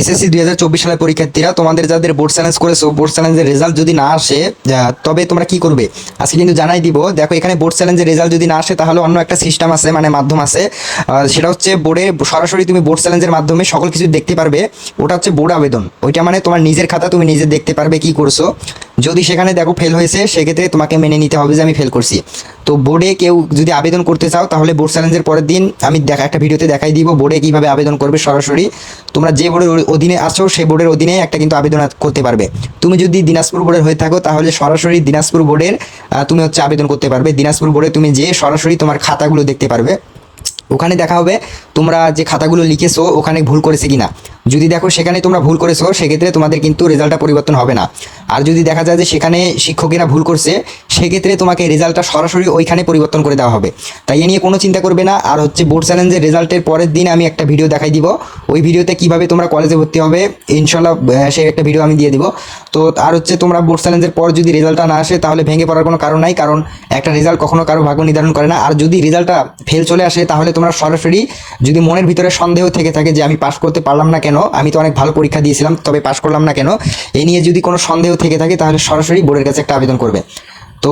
SSC দুই হাজার চব্বিশ সালের পরীক্ষার্থীরা তোমাদের যাদের বোর্ড চ্যালেঞ্জ করেছ বোর্ড চ্যালেঞ্জের রেজাল্ট যদি না আসে তবে তোমরা কি করবে? আজকে কিন্তু জানাই দিব, দেখো এখানে বোর্ড চ্যালেঞ্জের রেজাল্ট যদি না আসে, তাহলে অন্য একটা সিস্টেম আছে মানে মাধ্যম আছে। সেটা হচ্ছে বোর্ডে সরাসরি তুমি বোর্ড চ্যালেঞ্জের মাধ্যমে সকল কিছু দেখতে পারবে। ওটা হচ্ছে বোর্ড আবেদন। ওইটা মানে তোমার নিজের খাতা, তুমি নিজে দেখতে পারবে কি করছ। যদি সেখানে দেখো ফেল হয়েছে, সেক্ষেত্রে তোমাকে মেনে নিতে হবে যে আমি ফেল করছি। তো বোর্ডে কেউ যদি আবেদন করতে চাও, তাহলে বোর্ড চ্যালেঞ্জের পরের দিন আমি দেখা, একটা ভিডিওতে দেখাই দিব বোর্ডে কীভাবে আবেদন করবে সরাসরি। তোমরা যে বোর্ডের অধীনে আছো, সেই বোর্ডের অধীনে একটা কিন্তু আবেদন করতে পারবে। তুমি যদি দিনাজপুর বোর্ডের হয়ে থাকো, তাহলে সরাসরি দিনাজপুর বোর্ডের তুমি হচ্ছে আবেদন করতে পারবে। দিনাজপুর বোর্ডে তুমি যে সরাসরি তোমার খাতাগুলো দেখতে পারবে। ওখানে দেখা হবে তোমরা যে খাতাগুলো লিখেছো, ওখানে ভুল করেছে কিনা। যদি দেখো সেখানে তোমরা ভুল করেছ, সেক্ষেত্রে তোমাদের কিন্তু রেজাল্টটা পরিবর্তন হবে না। আর যদি দেখা যায় যে সেখানে শিক্ষকেরা ভুল করছে সেক্ষেত্রে তোমাকে রেজাল্টটা সরাসরি ওইখানে পরিবর্তন করে দেওয়া হবে। তাই এ নিয়ে কোনো চিন্তা করবে না। আর হচ্ছে বোর্ড চ্যালেঞ্জের রেজাল্টের পরের দিন আমি একটা ভিডিও দেখাই দিব। ওই ভিডিওতে কীভাবে তোমরা কলেজে ভর্তি হবে ইনশাল্লাহ সেই একটা ভিডিও আমি দিয়ে দিব। তো আর হচ্ছে তোমরা বোর্ড চ্যালেঞ্জের পর যদি রেজাল্টটা না আসে, তাহলে ভেঙে পড়ার কোনো কারণ নাই। কারণ একটা রেজাল্ট কখনো কারও ভাগ্য নির্ধারণ করে না। আর যদি রেজাল্টটা ফেল চলে আসে, তাহলে তোমরা সরাসরি যদি মনের ভিতরে সন্দেহ থেকে থাকে যে আমি পাশ করতে পারলাম না কেন, আমি তো অনেক ভালো পরীক্ষা দিয়েছিলাম, তবে পাশ করলাম না কেন, এ নিয়ে যদি কোনো সন্দেহ থেকে থাকে, তাহলে সরাসরি বোর্ডের কাছে একটা আবেদন করবে। তো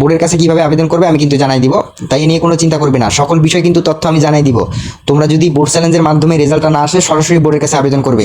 বোর্ডের কাছে কীভাবে আবেদন করবে আমি কিন্তু জানাই দিব। তাই এ নিয়ে কোনো চিন্তা করবে না। সকল বিষয় কিন্তু তথ্য আমি জানাই দিব। তোমরা যদি বোর্ড চ্যালেঞ্জের মাধ্যমে রেজাল্টটা না আসে, সরাসরি বোর্ডের কাছে আবেদন করবে।